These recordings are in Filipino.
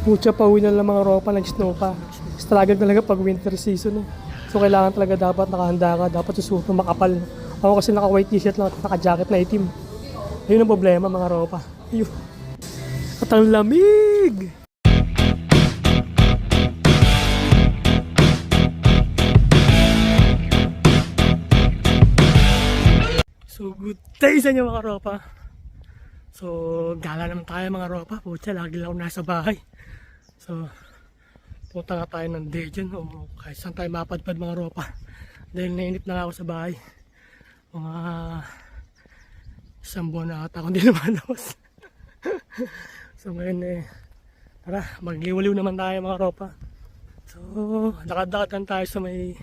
Pucha pa uwi na lang mga ropa, nag-snow pa. Struggle talaga pag winter season eh. So kailangan talaga dapat nakahanda ka, dapat susuot mo makapal. Ako kasi naka-white t-shirt lang at naka-jacket na itim. Ayun ang problema mga ropa. Ayun. At ang lamig! So good day sa inyo mga ropa. So gala naman tayo mga ropa. Pucha, lagi lang nasa bahay. So punta nga tayo ng dyan o kahit saan tayo mapadpad mga ropa. Dahil nainip na ako sa bahay. Mga isang buwan na ata akong di lumalabas. so ngayon eh, tara, magliwaliw naman tayo mga ropa. So, lakad-lakad tayo sa may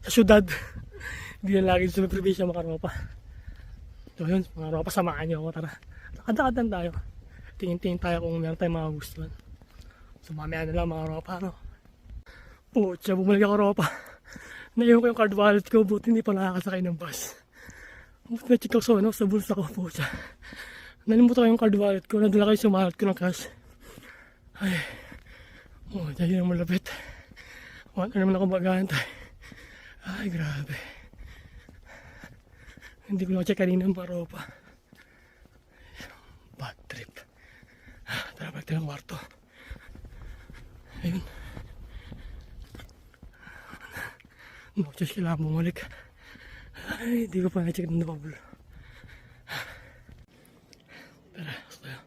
sa syudad. Hindi na lagi sa may probinsya mga ropa. So yun, mga ropa, samahan niyo ako, tara. Lakad-lakad lang tayo. Tingin-tingin tayo kung meron tayong mga gustuhan. So mamaya na lang mga ropa, no? Pucha, bumalik ako ropa. Naiwan ko yung card wallet ko, buti hindi pa nakakasakay ng bus. Buti na check ako sa, ano, sa bulsa ko, pucha. Nalimutan ko yung card wallet ko, nadala kayo sumalat ko ng cash. Ay, oh, dahil na malapit. Wala naman ako mag-aantay. Ay, grabe. Hindi ko na check kanina ang paropa. Bad trip. Ah, Tara, balik tayo ng kwarto. Ayun. No, just kailangan bumalik. Ay, di ko pa na-check ng double. Tara, tayo.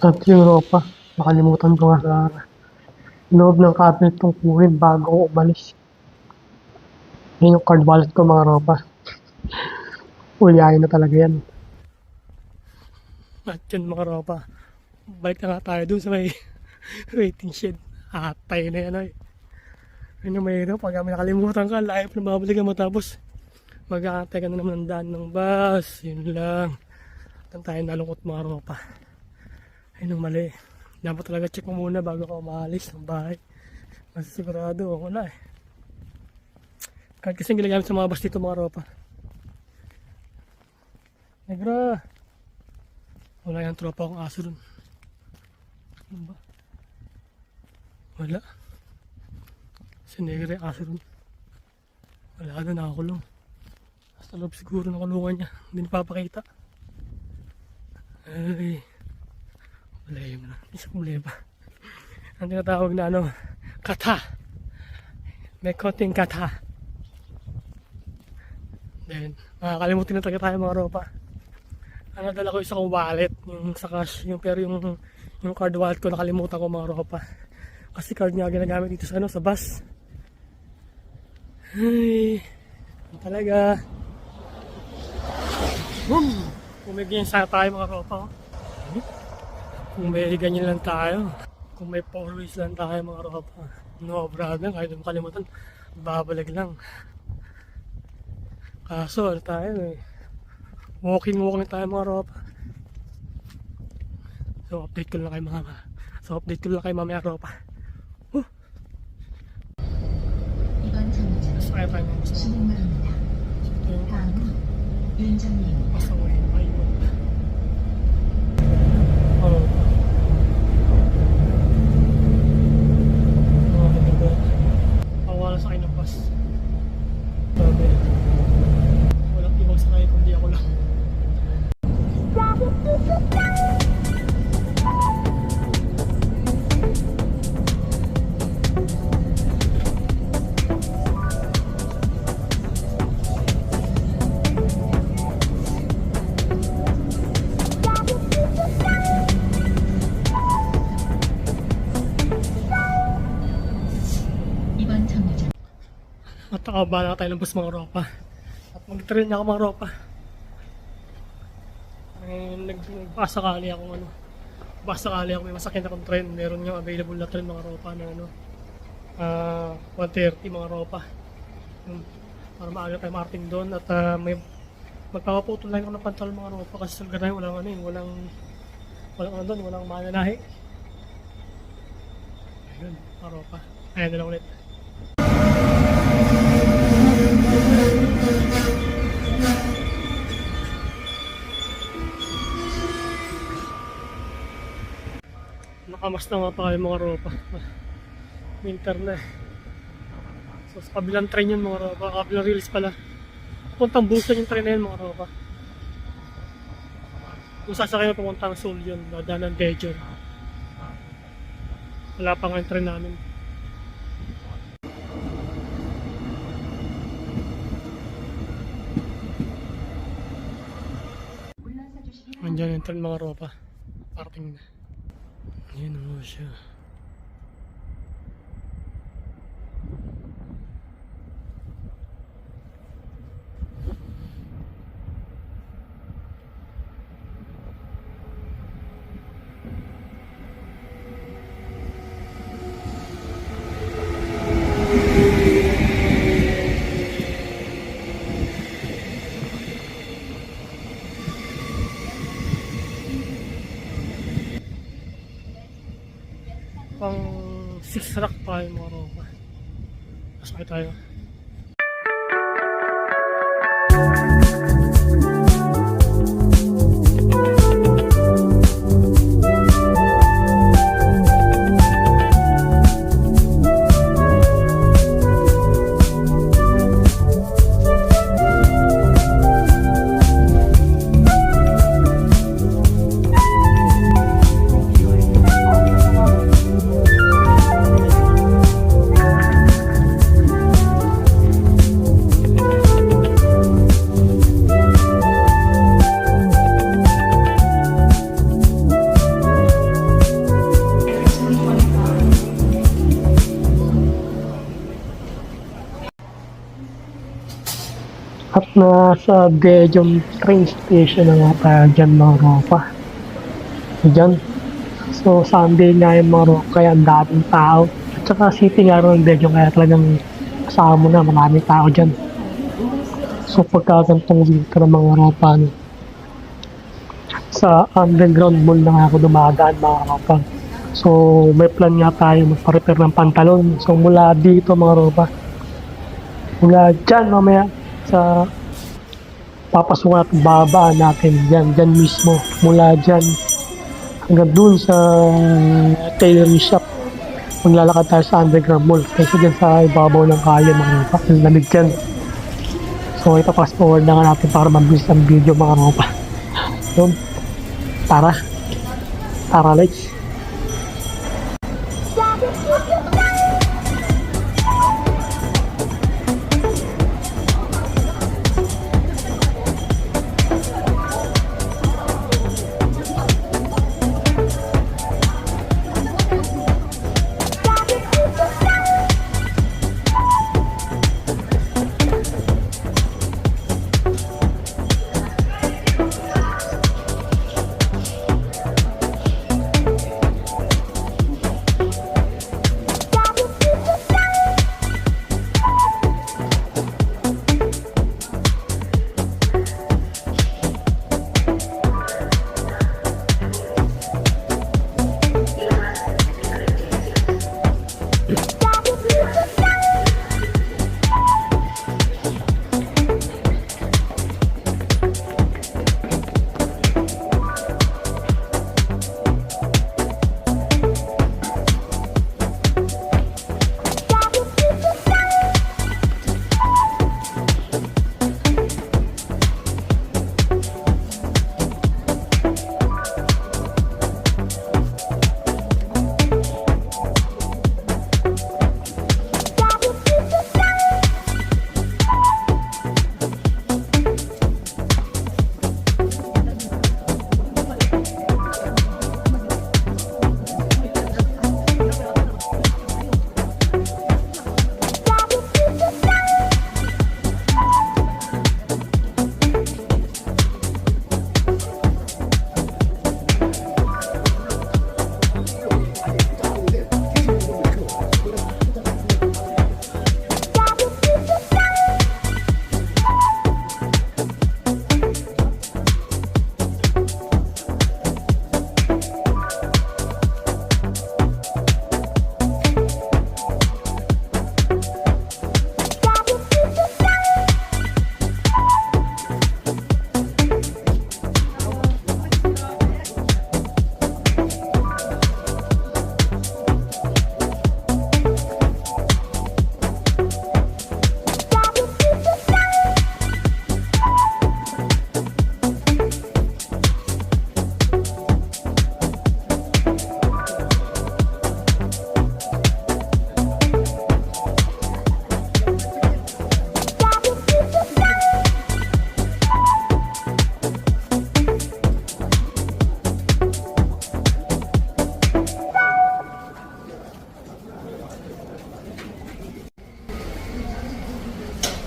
At yung ropa, nakalimutan ko nga sa loob ng cabinet kong kuhin bago ako umalis. Yan yung card wallet ko mga ropa. Ulyahin na talaga yan. At yun mga ropa, balik na nga tayo dun sa may waiting shed. Atay na yan ay. Yun yung mahirap, pag may nakalimutan ka, pa na babalik ka matapos. Mag-aantay ka na naman ng daan ng bus. Yun lang. Tan tayo nalungkot mga ropa. Ayun ang mali. Dapat talaga check mo muna bago ka umalis ng bahay. Kasi sigurado ako na eh. Kahit kasi ginagamit sa mga bus dito mga ropa. Negra! Wala yung tropa akong aso dun. Ano ba? Wala. Si Negra yung aso dun. Wala na nakakulong. Sa loob siguro ng kulungan niya. Hindi napapakita. Ay. Problema na. Isa problema. Ang tinatawag na ano, kata. May konting kata. Then, makakalimutin na talaga tayo mga ropa. Ang nadala ko isa kong wallet, yung sa cash, yung, pero yung, yung card wallet ko nakalimutan ko mga ropa. Kasi card niya ginagamit dito sa ano, sa bus. Ay, talaga. Boom! Pumigyan sana tayo mga ropa. oh. Kung may ganyan lang tayo, kung may four ways lang tayo mga ropa, no problem, kahit yung kalimutan, babalik lang. Kaso, ano tayo eh, walking walking tayo mga ropa. So, update ko lang kay mama. So, update ko lang kay mamaya ropa. Huh. Mas kaya tayo mga gusto. Ito yung... Pasaway. Nakabala tayo ng bus mga ropa. At mag-train ako mga ropa. Ay, nag nagbasakali ako ano. Basakali ako may masakyan akong train. Meron yung available na train mga ropa na ano. Ah, 130 mga ropa. Yung, para maaga tayo marating doon at ah, may magpapaputol lang ako ng pantalon mga ropa kasi sa lugar na yun walang ano yun, walang walang ano doon, walang mananahi. Yun, Europa. Ayan na lang ulit. Nakamas na nga tayo mga ropa. Winter na eh. So sa kabilang train yun mga ropa. Kabilang release pala. Puntang Busan yung train na yun mga ropa. Kung sasakay na pumunta ng Seoul yun, dadaan ng Daejeon. Wala pa nga yung train namin. Andiyan yung train mga ropa. Parting na. Ayun mo tayo. Nasa Daejeon train station na nga tayo dyan mga ropa. Dyan. So Sunday nga yung mga ropa kaya ang daming tao. At saka city nga rin ng Daejeon kaya talagang kasama mo na maraming tao dyan. So pagka ganitong winter mga ropa ano, sa underground mall na nga ako dumadaan mga ropa. So may plan nga tayo magpa-repair ng pantalon. So mula dito mga ropa. Mula dyan mamaya sa papasukan at babaan natin dyan, dyan mismo mula dyan hanggang dun sa tailoring shop. Maglalakad tayo sa underground mall kasi dyan sa ibabaw ng kaya mga ropa ang lamig dyan. So fast forward na nga natin para mabilis ang video mga ropa. Yun. Tara. Tara let's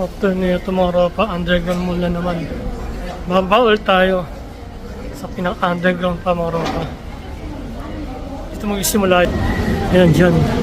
After nito mga ropa, underground mula naman. Babawal tayo sa pinaka-underground pa mga ropa. Dito magsisimula. Ayan dyan.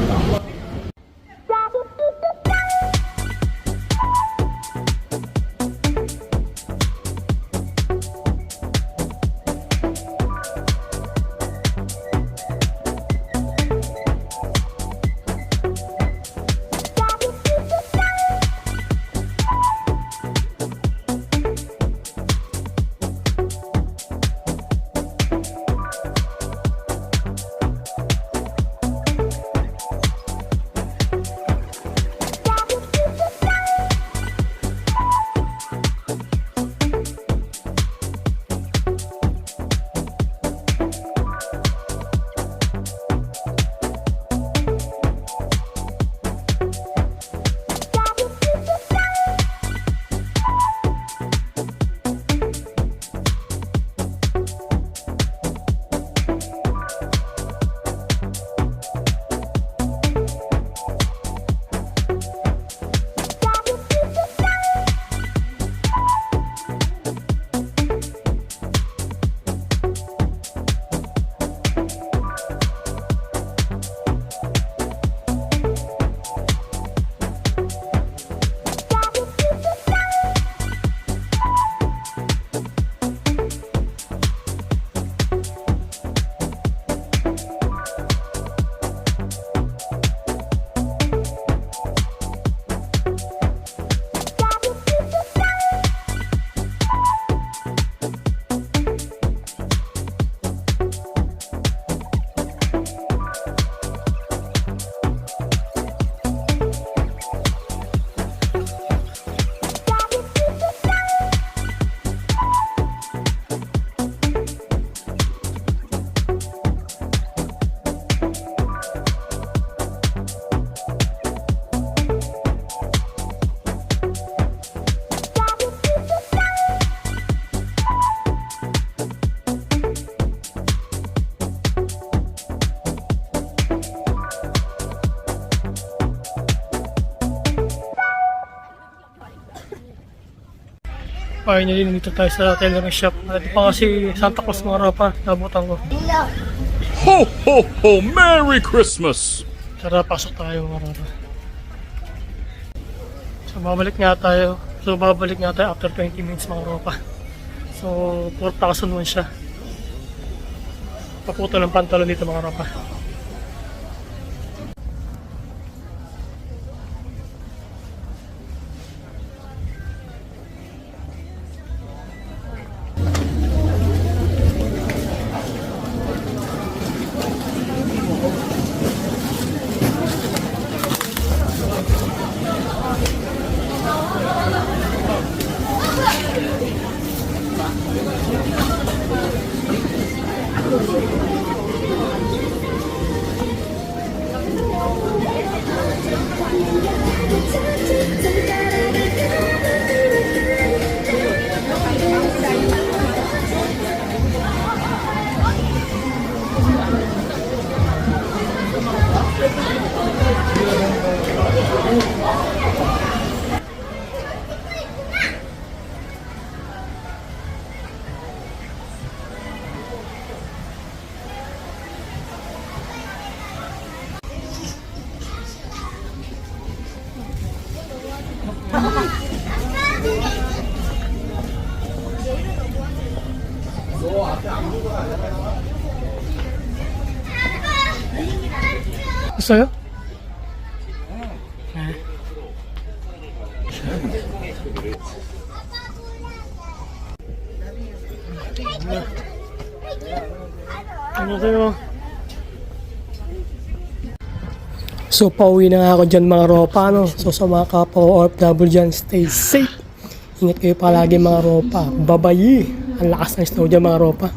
Finally, nandito tayo sa tailoring shop. Dito pa kasi Santa Claus mga ropa. Nabutan ko. Ho, ho, ho! Merry Christmas! Tara, pasok tayo mga ropa. So, babalik nga tayo. So, babalik nga tayo after 20 minutes mga ropa. So, 4,001 siya. Paputo ng pantalon dito mga ropa. Gusto nyo? Eh. Ano So, pauwi na nga ako dyan mga ropa, no? So, sa mga kapwa OFW dyan, stay safe. Ingat kayo palagi mga ropa. Babayi. Ang lakas ng snow dyan mga ropa.